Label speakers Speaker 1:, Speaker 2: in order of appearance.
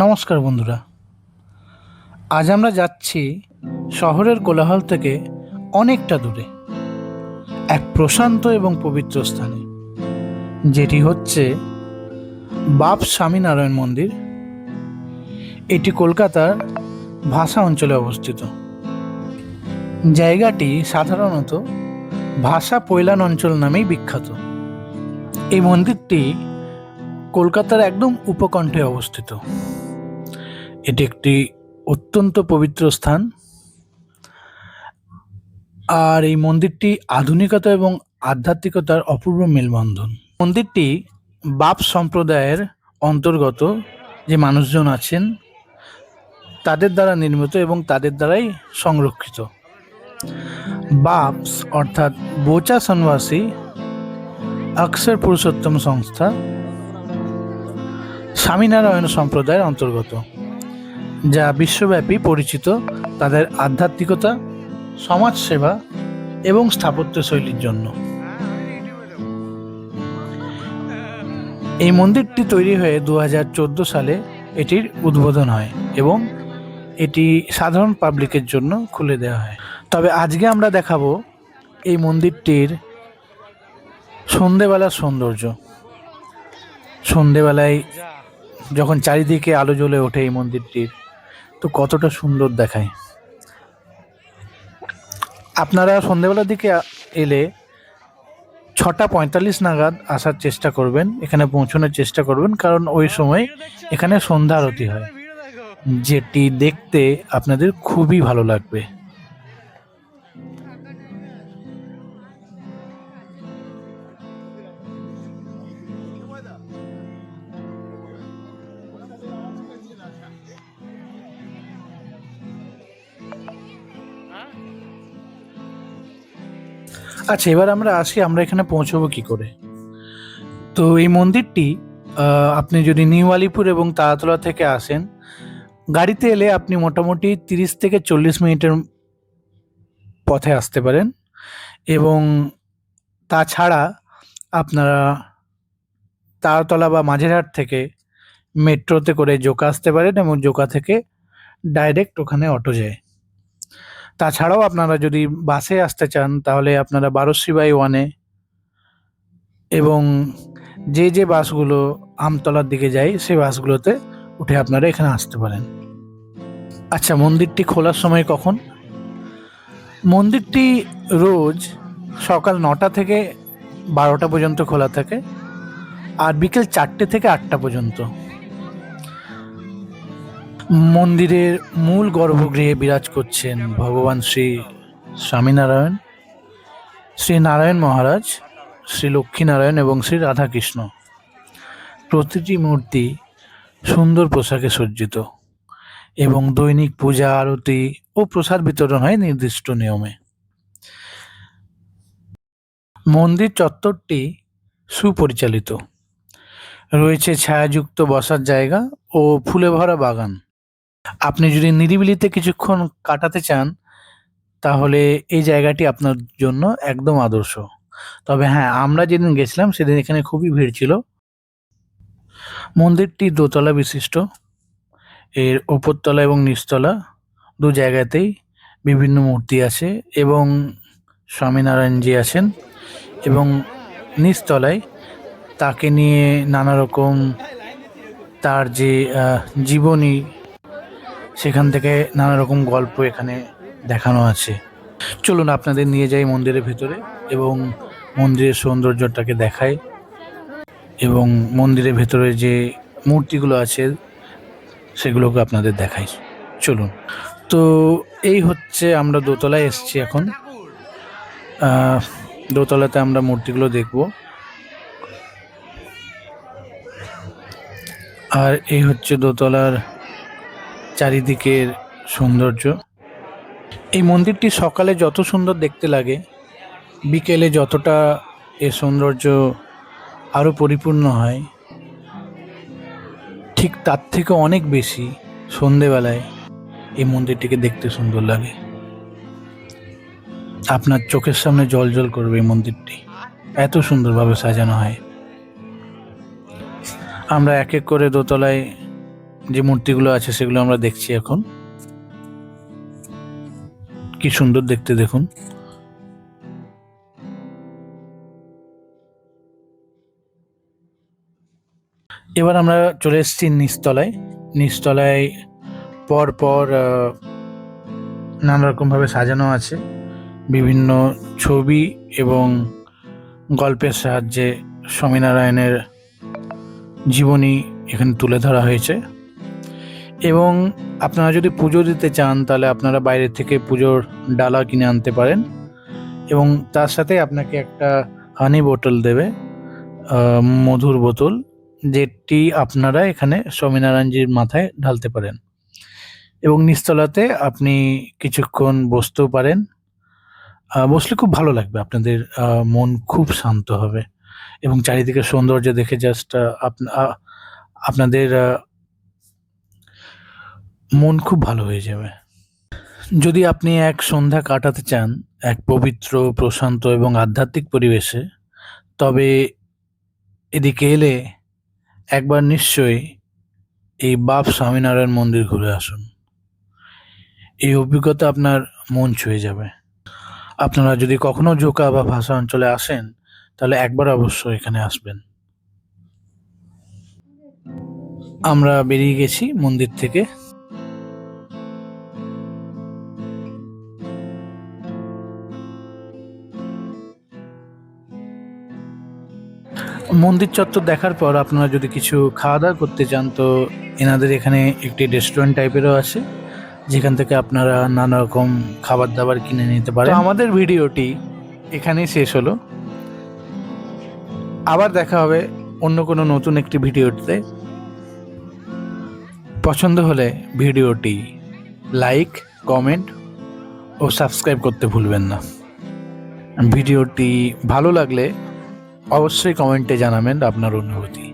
Speaker 1: নমস্কার বন্ধুরা। আজ আমরা যাচ্ছি শহরের কোলাহল থেকে অনেকটা দূরে, এক প্রশান্ত এবং পবিত্র স্থানে, যেটি হচ্ছে বাপ স্বামীনারায়ণ মন্দির। এটি কলকাতার ভাষা অঞ্চলে অবস্থিত। জায়গাটি সাধারণত ভাষা পৈলান অঞ্চল নামেই বিখ্যাত। এই মন্দিরটি কলকাতার একদম উপকণ্ঠে অবস্থিত। এটি একটি অত্যন্ত পবিত্র স্থান। আর এই মন্দিরটি আধুনিকতা এবং আধ্যাত্মিকতার অপূর্ব মেলবন্ধন। মন্দিরটি বাপ সম্প্রদায়ের অন্তর্গত যে মানুষজন আছেন, তাদের দ্বারা নির্মিত এবং তাদের দ্বারাই সংরক্ষিত। বাপস অর্থাৎ বোচা সনবাসী অক্ষর পুরুষোত্তম সংস্থা স্বামীনারায়ণ সম্প্রদায়ের অন্তর্গত, যা বিশ্বব্যাপী পরিচিত তাদের আধ্যাত্মিকতা, সমাজসেবা এবং স্থাপত্য শৈলীর জন্য। এই মন্দিরটি তৈরি হয়ে দু হাজার চোদ্দ সালে এটির উদ্বোধন হয় এবং এটি সাধারণ পাবলিকের জন্য খুলে দেওয়া হয়। তবে আজকে আমরা দেখাবো এই মন্দিরটির সন্ধেবেলার সৌন্দর্য। সন্ধেবেলায় যখন চারিদিকে আলো জ্বলে ওঠে এই মন্দিরটির, তো কতটা সুন্দর দেখায়। আপনারা সন্ধেবেলার দিকে এলে ছটা পঁয়তাল্লিশ নাগাদ আসার চেষ্টা করবেন, এখানে পৌঁছানোর চেষ্টা করবেন, কারণ ওই সময় এখানে সন্ধ্যা আরতি হয়। যেটি দেখতে আপনাদের খুবই ভালো লাগবে। আচ্ছা এবার আমরা আসি, আমরা এখানে পৌঁছবো কি করে? তো এই মন্দিরটি আপনি যদি নিউ আলিপুর এবং তারাতলা থেকে আসেন, গাড়িতে এলে আপনি মোটামুটি তিরিশ থেকে চল্লিশ মিনিটের পথে আসতে পারেন এবং তাছাড়া আপনারা তারাতলা বা মাঝেরহাট থেকে মেট্রোতে করে জোকা আসতে পারেন এবং জোকা থেকে ডাইরেক্ট ওখানে অটো যায়। তাছাড়াও আপনারা যদি বাসে আসতে চান, তাহলে আপনারা বারোশি বাই ওয়ানে এবং যে যে বাসগুলো আমতলার দিকে যায়, সেই বাসগুলোতে উঠে আপনারা এখানে আসতে পারেন। আচ্ছা মন্দিরটি খোলার সময় কখন? মন্দিরটি রোজ সকাল নটা থেকে বারোটা পর্যন্ত খোলা থাকে আর বিকেল চারটে থেকে আটটা পর্যন্ত। মন্দিরের মূল গর্ভগৃহে বিরাজ করছেন ভগবান শ্রী স্বামীনারায়ণ, শ্রী নারায়ণ মহারাজ, শ্রী লক্ষ্মীনারায়ণ এবং শ্রী রাধাকৃষ্ণ। প্রতিটি মূর্তি সুন্দর পোশাকে সজ্জিত এবং দৈনিক পূজা, আরতি ও প্রসাদ বিতরণ হয় নির্দিষ্ট নিয়মে। মন্দির চত্বরটি সুপরিচালিত। রয়েছে ছায়াযুক্ত বসার জায়গা ও ফুলে ভরা বাগান। আপনি যদি নিরিবিলিতে কিছুক্ষণ কাটাতে চান, তাহলে এই জায়গাটি আপনার জন্য একদম আদর্শ। তবে হ্যাঁ আমরা যেদিন গেছিলাম, সেদিন এখানে খুবই ভিড় ছিল। মন্দিরটি দোতলা বিশিষ্ট। এর ওপরতলা এবং নিচতলা দু জায়গাতেই বিভিন্ন মূর্তি আছে এবং স্বামীনারায়ণজি আছেন এবং নিচতলায় তাকে নিয়ে নানা রকম তার যে জীবনী সেখান থেকে নানা রকম গল্প এখানে দেখানো আছে। চলুন আপনাদের নিয়ে যাই মন্দিরের ভেতরে এবং মন্দিরের সৌন্দর্যটাকে দেখাই। এবং মন্দিরের ভেতরে যে মূর্তিগুলো আছে, সেগুলোকে আপনাদের দেখাই। চলুন। তো এই হচ্ছে আমরা দোতলায় এসেছি এখন। দোতলাতে আমরা মূর্তিগুলো দেখব। আর এই হচ্ছে দোতলার চারিদিকের সৌন্দর্য। এই মন্দিরটি সকালে যত সুন্দর দেখতে লাগে, বিকেলে যতটা এর সৌন্দর্য আরও পরিপূর্ণ হয়, ঠিক তার থেকে অনেক বেশি সন্ধেবেলায় এই মন্দিরটিকে দেখতে সুন্দর লাগে। আপনার চোখের সামনে জল জল করবে এই মন্দিরটি। এত সুন্দরভাবে সাজানো হয়। আমরা এক এক করে দোতলায় যে মূর্তিগুলো আছে সেগুলো আমরা দেখছি এখন। কি সুন্দর দেখতে দেখুন। এবার আমরা চলে এসেছি নিচতলায়। নিচতলায় পর পর নানা রকমভাবে সাজানো আছে। বিভিন্ন ছবি এবং গল্পের সাহায্যে স্বামীনারায়ণের জীবনী এখানে তুলে ধরা হয়েছে। এবং আপনারা যদি পুজো দিতে চান, তাহলে আপনারা বাইরে থেকে পুজোর ডালা কিনে আনতে পারেন। এবং তার সাথে আপনাকে একটা হানি বোতল দেবে মধুর বোতল, যেটি আপনারা এখানে স্বামীনারায়ণজির মাথায় ঢালতে পারেন। এবং নিচতলাতে আপনি কিছুক্ষণ বসতেও পারেন। বসলে খুব ভালো লাগবে, আপনাদের মন খুব শান্ত হবে। এবং চারিদিকে সৌন্দর্য দেখে জাস্ট আপনাদের মন খুব ভালো হয়ে যাবে। যদি আপনি এক সন্ধ্যা কাটাতে চান, এক পবিত্র, প্রশান্ত এবং আধ্যাত্মিক পরিবেশে, তবে এদিকে এলে একবার নিশ্চয়ই এই বাপ স্বামীনারায়ণ মন্দির ঘুরে আসুন। এই অভিজ্ঞতা আপনার মন ছুঁয়ে যাবে। আপনারা যদি কখনো জোকা বা ভাষা অঞ্চলে আসেন, তাহলে একবার অবশ্যই এখানে আসবেন। আমরা বেরিয়ে গেছি মন্দির থেকে। মন্দির চত্বর দেখার পর আপনারা যদি কিছু খাওয়া দাওয়া করতে চান তো এনাদের এখানে একটি রেস্টুরেন্ট টাইপেরও আছে যেখান থেকে আপনারা নানা রকম খাবার দাবার কিনে নিতে পারেন। আমাদের ভিডিওটি এখানেই শেষ হলো। আবার দেখা হবে অন্য কোনো নতুন একটি ভিডিওতে। পছন্দ হলে ভিডিওটি লাইক কমেন্ট ও সাবস্ক্রাইব করতে ভুলবেন না। ভিডিওটি ভালো লাগলে অবশ্যই কমেন্টে জানাবেন আপনার অনুভূতি।